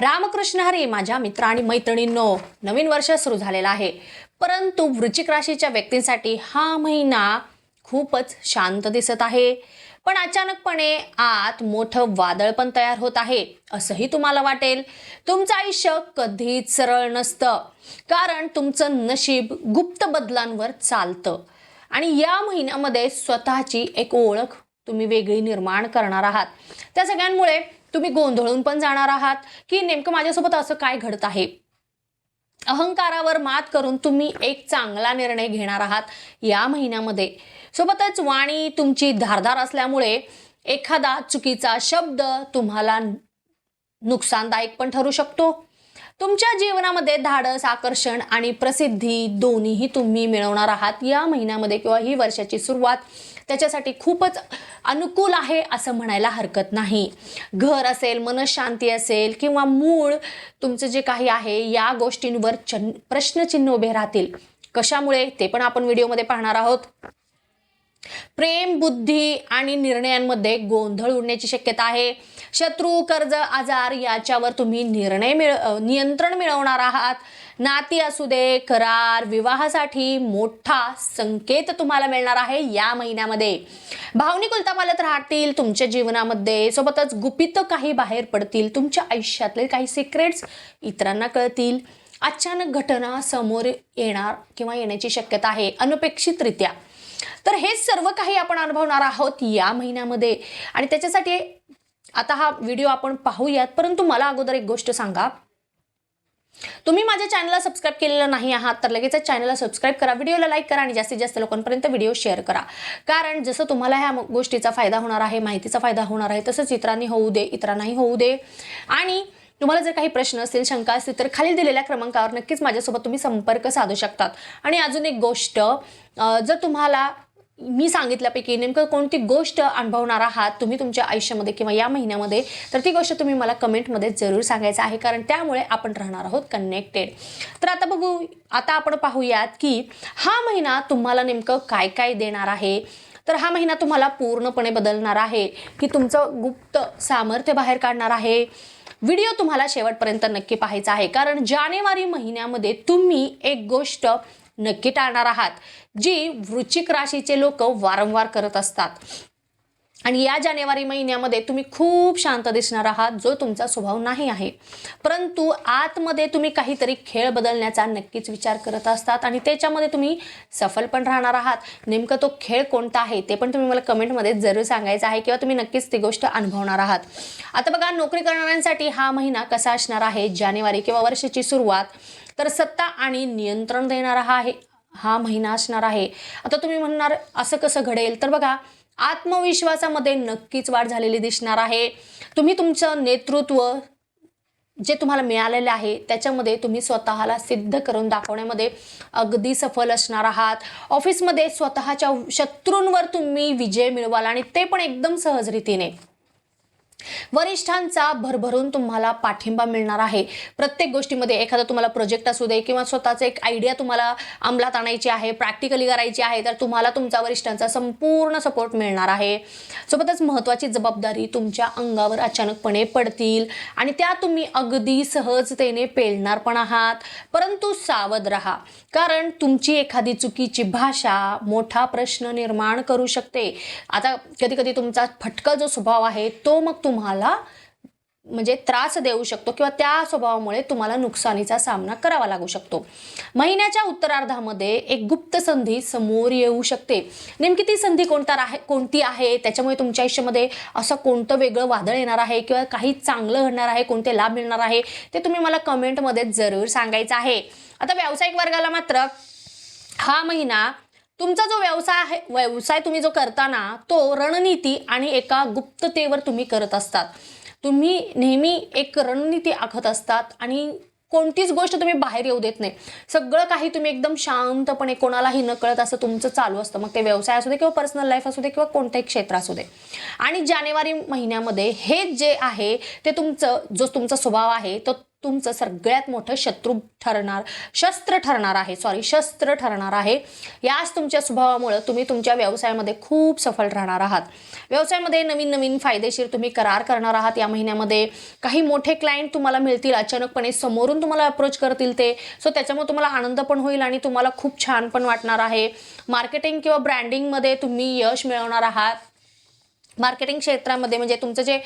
रामकृष्ण हरी माझ्या मित्र आणि मैत्रिणींनो नवीन वर्ष सुरू झालेलं आहे. परंतु वृश्चिक राशीच्या व्यक्तींसाठी हा महिना खूपच शांत दिसत आहे. पण अचानकपणे आत मोठं वादळ पण तयार होत आहे असंही तुम्हाला वाटेल. तुमचं आयुष्य कधीच सरळ नसतं कारण तुमचं नशीब गुप्त बदलांवर चालतं. आणि या महिन्यामध्ये स्वतःची एक ओळख तुम्ही वेगळी निर्माण करणार आहात. त्या सगळ्यांमुळे तुम्ही गोंधळून पण जाणार आहात की नेमकं माझ्यासोबत असं काय घडत आहे? अहंकारावर मात करून तुम्ही एक चांगला निर्णय घेणार आहात या महिन्यामध्ये. सोबतच वाणी तुमची धारदार असल्यामुळे एखादा चुकीचा शब्द तुम्हाला नुकसानदायक पण ठरू शकतो. तुमच्या जीवनामध्ये धाडस आकर्षण आणि प्रसिद्धी दोन्हीही तुम्ही मिळवणार आहात या महिन्यामध्ये किंवा ही वर्षाची सुरुवात. त्याच्यासाठी खूपच अनुकूल आहे असं म्हणायला हरकत नाही. घर असेल मनशांती असेल किंवा मूळ तुमचं जे काही आहे या गोष्टींवर चन प्रश्नचिन्ह उभे राहतील. कशामुळे? ते पण आपण व्हिडिओमध्ये पाहणार आहोत. प्रेम बुद्धी आणि निर्णयांमध्ये गोंधळ उडण्याची शक्यता आहे. शत्रू कर्ज आजार याच्यावर तुम्ही निर्णय मिळ नियंत्रण मिळवणार आहात. नाती असू दे करार विवाहासाठी मोठा संकेत तुम्हाला मिळणार आहे या महिन्यामध्ये. भावनिक उलतापालत राहतील तुमच्या जीवनामध्ये सोबतच गुपित काही बाहेर पडतील तुमच्या आयुष्यातले काही सिक्रेट्स इतरांना कळतील. अचानक घटना समोर येणार किंवा येण्याची शक्यता आहे अनपेक्षितरित्या. तर हे सर्व काही आपण अनुभवणार आहोत या महिन्यामध्ये. आणि त्याच्यासाठी आता हा व्हिडिओ आपण पाहूयात. परंतु मला अगोदर एक गोष्ट सांगा. तुम्ही माझ्या चॅनलला सबस्क्राईब केलेलं नाही आहात तर लगेच चॅनलला सबस्क्राईब करा. व्हिडिओला लाईक करा आणि जास्तीत जास्त लोकांपर्यंत व्हिडिओ शेअर करा. कारण जसं तुम्हाला ह्या गोष्टीचा फायदा होणार आहे माहितीचा फायदा होणार आहे तसंच इतरांनी होऊ दे इतरांनाही होऊ दे. आणि तुम्हाला जर काही प्रश्न असतील शंका असतील तर खालील दिलेल्या क्रमांकावर नक्कीच माझ्यासोबत तुम्ही संपर्क साधू शकतात. आणि अजून एक गोष्ट जर तुम्हाला मी सांगितल्यापैकी नेमकं कोणती गोष्ट अनुभवणार आहात तुम्ही तुमच्या आयुष्यामध्ये किंवा या महिन्यामध्ये तर ती गोष्ट तुम्ही मला कमेंटमध्ये जरूर सांगायचं आहे कारण त्यामुळे आपण राहणार आहोत कनेक्टेड तर आता बघू आता आपण पाहूयात की हा महिना तुम्हाला नेमकं काय काय देणार आहे? तर हा महिना तुम्हाला पूर्णपणे बदलणार आहे की तुमचं गुप्त सामर्थ्य बाहेर काढणार आहे. व्हिडिओ तुम्हाला शेवटपर्यंत नक्की पाहायचा आहे कारण जानेवारी महिन्यामध्ये तुम्ही एक गोष्ट नक्की टाळणार आहात जी वृश्चिक राशीचे लोक वारंवार करत असतात. आणि या जानेवारी महिन्यामध्ये तुम्ही खूप शांत दिसणार आहात जो तुमचा स्वभाव नाही आहे. परंतु आतमध्ये तुम्ही काहीतरी खेळ बदलण्याचा नक्कीच विचार करत असतात आणि त्याच्यामध्ये तुम्ही सफल पण राहणार आहात. नेमकं तो खेळ कोणता आहे ते पण तुम्ही मला कमेंटमध्ये जरूर सांगायचं आहे किंवा तुम्ही नक्कीच ती गोष्ट अनुभवणार आहात. आता बघा नोकरी करणाऱ्यांसाठी हा महिना कसा असणार आहे जानेवारी किंवा वर्षाची सुरुवात? तर सत्ता आणि नियंत्रण देणारा हा आहे हा महिना असणार आहे. आता तुम्ही म्हणणार असं कसं घडेल? तर बघा आत्मविश्वासामध्ये नक्कीच वाढ झालेली दिसणार आहे. तुम्ही तुमचं नेतृत्व जे तुम्हाला मिळालेलं आहे त्याच्यामध्ये तुम्ही स्वतःला सिद्ध करून दाखवण्यामध्ये अगदी सफल असणार आहात. ऑफिसमध्ये स्वतःच्या शत्रूंवर तुम्ही विजय मिळवाल आणि ते पण एकदम सहजरीतीने वरिष्ठांचा भरभरून तुम्हाला पाठिंबा मिळणार आहे. प्रत्येक गोष्टीमध्ये एखादा तुम्हाला प्रोजेक्ट असू दे किंवा स्वतःचं एक आयडिया तुम्हाला अंमलात आणायची आहे प्रॅक्टिकली करायची आहे तर तुम्हाला तुमचा वरिष्ठांचा संपूर्ण सपोर्ट मिळणार आहे. सोबतच महत्त्वाची जबाबदारी तुमच्या अंगावर अचानकपणे पडतील आणि त्या तुम्ही अगदी सहजतेने पेलणार पण आहात. परंतु सावध राहा कारण तुमची एखादी चुकीची भाषा मोठा प्रश्न निर्माण करू शकते. आता कधी कधी तुमचा फटका जो स्वभाव आहे तो मग तुम्हाला म्हणजे त्रास देऊ शकतो किंवा त्या स्वभावामुळे तुम्हाला नुकसानीचा सामना करावा लागू शकतो. महिन्याच्या उत्तरार्धामध्ये एक गुप्त संधी समोर येऊ शकते. नेमकी ती संधी कोणता आहे कोणती आहे? त्याच्यामुळे तुमच्या आयुष्यामध्ये असं कोणतं वेगळं वादळ येणार आहे किंवा काही चांगलं घडणार आहे कोणते लाभ मिळणार आहे ते तुम्ही मला कमेंटमध्ये जरूर सांगायचं आहे. आता व्यावसायिक वर्गाला मात्र हा महिना तुमचा जो व्यवसाय आहे व्यवसाय तुम्ही जो करताना तो रणनीती आणि एका गुप्ततेवर तुम्ही करत असतात. तुम्ही नेहमी एक रणनीती आखत असतात आणि कोणतीच गोष्ट तुम्ही बाहेर येऊ देत नाही. सगळं काही तुम्ही एकदम शांतपणे कोणालाही न कळत असं तुमचं चालू असतं. मग ते व्यवसाय असू दे किंवा पर्सनल लाईफ असू दे किंवा कोणतंही क्षेत्र असू दे. आणि जानेवारी महिन्यामध्ये हे जे आहे ते तुमचं जो तुमचा स्वभाव आहे तो तुमचं सगळ्यात मोठं शत्रू ठरणार शस्त्र ठरणार आहे. सॉरी शस्त्र ठरणार आहे. याच तुमच्या स्वभावामुळं तुम्ही तुमच्या व्यवसायामध्ये खूप सफल राहणार आहात. व्यवसायामध्ये नवीन नवीन फायदेशीर तुम्ही करार करणार आहात. या महिन्यामध्ये काही मोठे क्लायंट तुम्हाला मिळतील अचानकपणे समोरून तुम्हाला अप्रोच करतील ते. सो त्याच्यामुळे तुम्हाला आनंद पण होईल आणि तुम्हाला खूप छान पण वाटणार आहे. मार्केटिंग किंवा ब्रँडिंगमध्ये तुम्ही यश मिळवणार आहात. मार्केटिंग क्षेत्रामध्ये म्हणजे तुमचं जे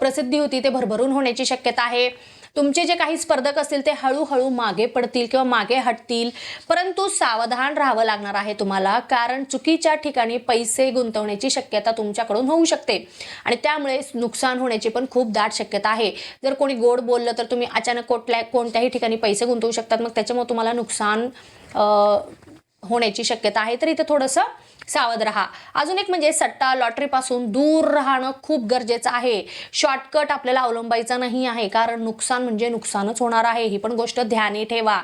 प्रसिद्धी होती ते भरभरून होण्याची शक्यता आहे. तुमचे जे काही स्पर्धक असतील ते हळूहळू मागे पडतील किंवा मागे हटतील. परंतु सावधान राहावं लागणार आहे तुम्हाला कारण चुकीच्या ठिकाणी पैसे गुंतवण्याची शक्यता तुमच्याकडून होऊ शकते. आणि त्यामुळे नुकसान होण्याची पण खूप दाट शक्यता आहे. जर कोणी गोड बोललं तर तुम्ही अचानक कोटल्या कोणत्याही ठिकाणी पैसे गुंतवू शकतात. मग त्याच्यामुळे तुम्हाला नुकसान होण्याची शक्यता आहे. तर इथे थोडंसं सावध राहा. अजून एक म्हणजे सट्टा लॉटरीपासून दूर राहणं खूप गरजेचं आहे. शॉर्टकट आपल्याला अवलंबायचा नाही आहे. कारण नुकसान म्हणजे नुकसानच होणार आहे. ही पण गोष्ट ध्यानी ठेवा.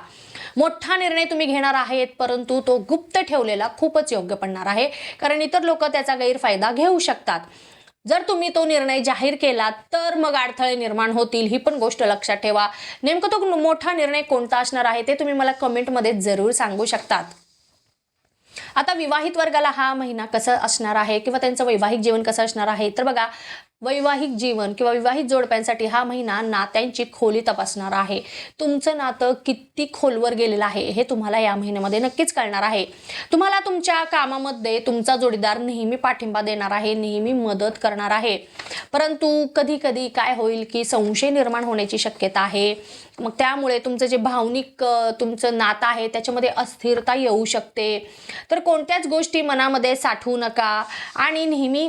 मोठा निर्णय तुम्ही घेणार आहेत परंतु तो गुप्त ठेवलेला खूपच योग्य पडणार आहे. कारण इतर लोक त्याचा गैरफायदा घेऊ शकतात. जर तुम्ही तो निर्णय जाहीर केला तर मग अडथळे निर्माण होतील. ही पण गोष्ट लक्षात ठेवा. नेमकं तो मोठा निर्णय कोणता असणार आहे ते तुम्ही मला कमेंटमध्ये जरूर सांगू शकतात. आता विवाहित वर्गाला हा महिना कसा असणार आहे किंवा त्यांचं वैवाहिक जीवन कसं असणार आहे? तर बघा वैवाहिक जीवन किंवा विवाहित जोडप्यांसाठी हा महिना नात्यांची खोली तपासणार आहे. तुमचं नातं किती खोलवर गेलेलं आहे हे तुम्हाला या महिन्यामध्ये नक्कीच कळणार आहे. तुम्हाला तुमच्या कामामध्ये तुमचा जोडीदार नेहमी पाठिंबा देणार आहे नेहमी मदत करणार आहे. परंतु कधी कधी काय होईल की संशय निर्माण होण्याची शक्यता आहे. मग त्यामुळे तुमचं जे भावनिक तुमचं नातं आहे त्याच्यामध्ये अस्थिरता येऊ शकते. तर कोणत्याच गोष्टी मनामध्ये साठवू नका आणि नेहमी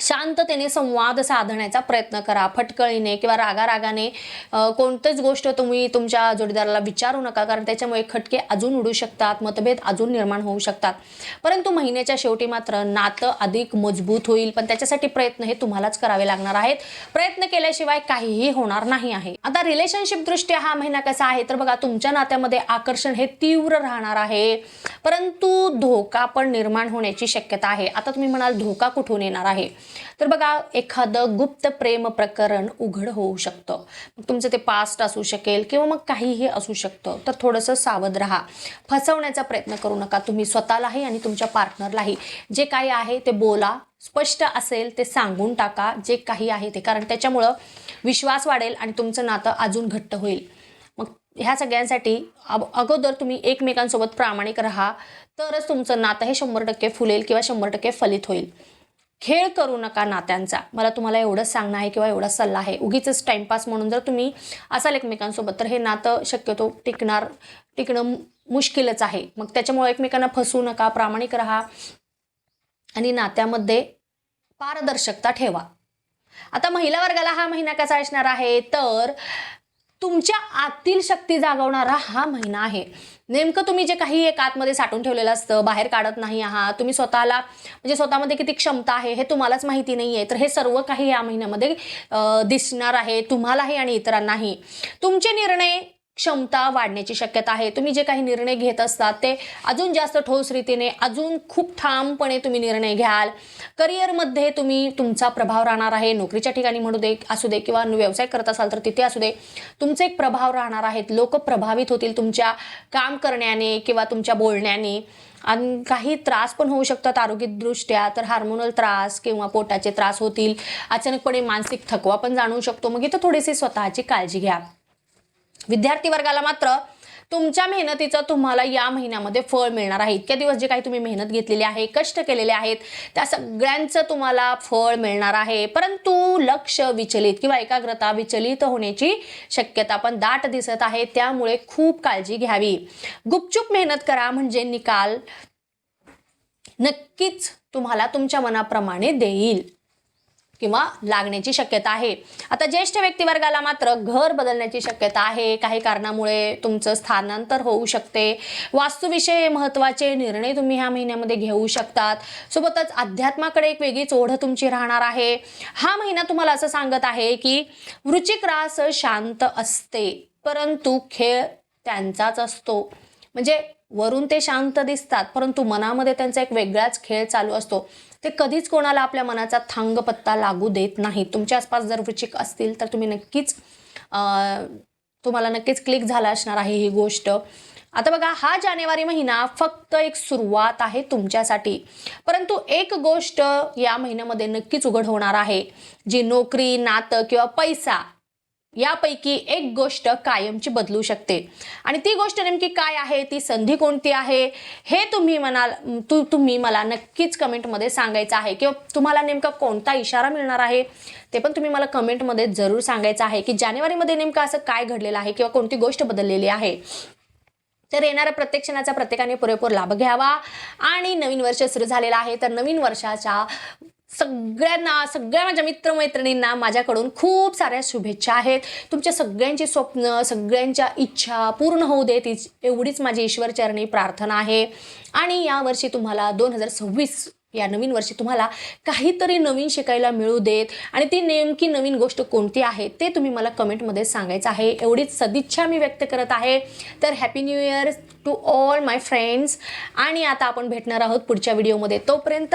शांततेने संवाद साधण्याचा प्रयत्न करा फटकळीने किंवा रागारागाने. कोणतीच गोष्ट तुम्ही तुमच्या जोडीदाराला विचारू नका कारण त्याच्यामुळे खटके अजून उडू शकतात मतभेद अजून निर्माण होऊ शकतात. परंतु महिन्याच्या शेवटी मात्र नातं अधिक मजबूत होईल पण त्याच्यासाठी प्रयत्न हे तुम्हालाच करावे लागणार आहेत. प्रयत्न केल्याशिवाय काहीही होणार नाही आहे. आता रिलेशनशिप दृष्ट्या हा महिना कसा आहे? तर बघा तुमच्या नात्यामध्ये आकर्षण हे तीव्र राहणार आहे. परंतु धोका पण निर्माण होण्याची शक्यता आहे. आता तुम्ही म्हणाल धोका कुठून येणार आहे? तर बघा एखादं गुप्त प्रेम प्रकरण उघड होऊ शकतं. मग तुमचं ते पास्ट असू शकेल किंवा मग काहीही असू शकतं. तर थोडंसं सावध राहा. फसवण्याचा प्रयत्न करू नका. तुम्ही स्वतःलाही आणि तुमच्या पार्टनरलाही जे काही आहे ते बोला. स्पष्ट असेल ते सांगून टाका. जे काही आहे ते. कारण त्याच्यामुळं विश्वास वाढेल आणि तुमचं नातं अजून घट्ट होईल. मग ह्या सगळ्यांसाठी अगोदर तुम्ही एकमेकांसोबत प्रामाणिक राहा. तरच तुमचं नातं हे शंभर टक्के फुलेल किंवा शंभर टक्के फलित होईल. खेळ करू नका नात्यांचा. मला तुम्हाला एवढंच सांगणं आहे किंवा एवढा सल्ला आहे. उगीच टाइमपास म्हणून जर तुम्ही असाल एकमेकांसोबत तर हे नातं शक्यतो टिकणार टिकणं मुश्किलच आहे. मग त्याच्यामुळे एकमेकांना फसवू नका प्रामाणिक राहा आणि नात्यामध्ये पारदर्शकता ठेवा. आता महिला वर्गाला हा महिना कसा असणार आहे? तर तुमच्या आतील शक्ती जागवणारा हा महिना आहे. नेमकं तुम्ही जे काही एक आतमध्ये साठून ठेवलेलं असतं बाहेर काढत नाही आहात तुम्ही स्वतःला म्हणजे स्वतःमध्ये किती क्षमता आहे हे तुम्हालाच माहिती नाही आहे तर हे सर्व काही या महिन्यामध्ये दिसणार आहे तुम्हालाही आणि इतरांनाही. तुमचे निर्णय क्षमता वाढण्याची शक्यता आहे. तुम्ही जे काही निर्णय घेत असतात ते अजून जास्त ठोस रीतीने अजून खूप ठामपणे तुम्ही निर्णय घ्याल. करिअरमध्ये तुम्ही तुमचा प्रभाव राहणार आहे. नोकरीच्या ठिकाणी म्हणू दे असू दे किंवा व्यवसाय करत असाल तर तिथे असू दे तुमचे एक प्रभाव राहणार आहेत. लोक प्रभावित होतील तुमच्या काम करण्याने किंवा तुमच्या बोलण्याने. आणि काही त्रास पण होऊ शकतात आरोग्यदृष्ट्या तर हार्मोनल त्रास किंवा पोटाचे त्रास होतील. अचानकपणे मानसिक थकवा पण जाणवू शकतो. मग इथं थोडीशी स्वतःची काळजी घ्या. विद्यार्थी वर्गाला मात्र तुमच्या मेहनतीचं तुम्हाला या महिन्यामध्ये फळ मिळणार आहे. इतक्या दिवस जे काही तुम्ही मेहनत घेतलेली आहे कष्ट केलेले आहेत त्या सगळ्यांचं तुम्हाला फळ मिळणार आहे. परंतु लक्ष विचलित किंवा एकाग्रता विचलित होण्याची शक्यता पण दाट दिसत आहे. त्यामुळे खूप काळजी घ्यावी. गुपचूप मेहनत करा म्हणजे निकाल नक्कीच तुम्हाला तुमच्या मनाप्रमाणे देईल. किंवा लागण्याची शक्यता आहे. आता ज्येष्ठ व्यक्तिवर्गाला मात्र घर बदलण्याची शक्यता आहे. काही कारणामुळे तुमचं स्थानांतर होऊ शकते. वास्तुविषयी महत्त्वाचे निर्णय तुम्ही ह्या महिन्यामध्ये घेऊ शकतात. सोबतच अध्यात्माकडे एक वेगळीच ओढ तुमची राहणार आहे. हा महिना तुम्हाला असं सांगत आहे की वृचिक रास शांत असते परंतु खेळ त्यांचाच असतो. म्हणजे वरून ते शांत दिसतात परंतु मनामध्ये त्यांचा एक वेगळाच खेळ चालू असतो. ते कधीच कोणाला आपल्या मनाचा थांग पत्ता लागू देत नाही तुमच्या आसपास जर वृचिक असतील तर तुम्ही नक्कीच तुम्हाला नक्कीच क्लिक झाला असणार आहे ही गोष्ट. आता बघा हा जानेवारी महिना फक्त एक सुरुवात आहे तुमच्यासाठी. परंतु एक गोष्ट या महिन्यामध्ये नक्कीच उघड होणार आहे. जी नोकरी नातं किंवा पैसा यापैकी एक गोष्ट कायमची बदलू शकते. आणि ती गोष्ट नेमकी काय आहे? ती संधी कोणती आहे? हे तुम्ही म्हणाल तु तुम्ही मला नक्कीच कमेंटमध्ये सांगायचं आहे. किंवा तुम्हाला नेमका कोणता इशारा मिळणार आहे? ते पण तुम्ही मला कमेंटमध्ये जरूर सांगायचं आहे की जानेवारीमध्ये नेमकं असं काय घडलेलं आहे किंवा कोणती गोष्ट बदललेली आहे? तर येणाऱ्या प्रत्येक क्षणाचा प्रत्येकाने पुरेपूर लाभ घ्यावा. आणि नवीन वर्ष सुरू झालेलं आहे. तर नवीन वर्षाच्या सगळ्यांना सगळ्या माझ्या मित्रमैत्रिणींना माझ्याकडून खूप साऱ्या शुभेच्छा आहेत. तुमच्या सगळ्यांची स्वप्न सगळ्यांच्या इच्छा पूर्ण होऊ देत एवढीच माझी ईश्वरचरणी प्रार्थना आहे. आणि यावर्षी तुम्हाला दोन हजार सव्वीस या नवीन वर्षी तुम्हाला काहीतरी नवीन शिकायला मिळू देत. आणि ती नेमकी नवीन गोष्ट कोणती आहे ते तुम्ही मला कमेंटमध्ये सांगायचं आहे. एवढीच सदिच्छा मी व्यक्त करत आहे. तर happy new year to all my friends आणि आता आपण भेटणार आहोत पुढच्या व्हिडिओमध्ये. तोपर्यंत